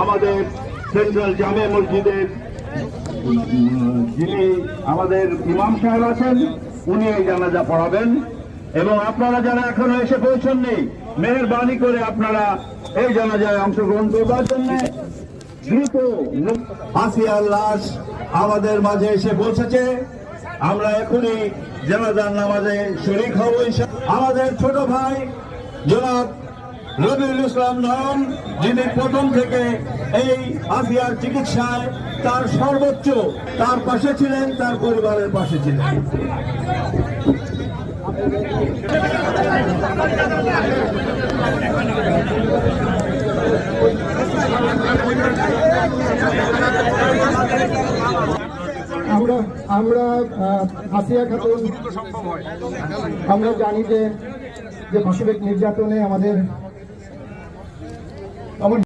আমাদের সেন্ট্রাল জামে মসজিদের যিনি আমাদের ইমাম সাহেব আছেন, উনি এই জানাজা পড়াবেন। এবং আপনারা যারা এখনও এসে পৌঁছননি, মেহরবানি করে আপনারা এই জানাজায় অংশগ্রহণ করবার জন্য দ্রুত আসিয়ার লাশ আমাদের মাঝে এসে পৌঁছেছে। আমরা এখনই জানাজার নামাজে শরিক হব আমাদের ছোট ভাই জনাব রবিউল ইসলাম নয়ন যিনি প্রথম থেকে এই আসিয়ার চিকিৎসায় তার সর্বোচ্চ, তার পাশে ছিলেন, তার পরিবারের পাশে ছিলেন। আমরা আমরা খাতুন, আমরা জানি যে যে পাশবিক নির্যাতনে আমাদের আমার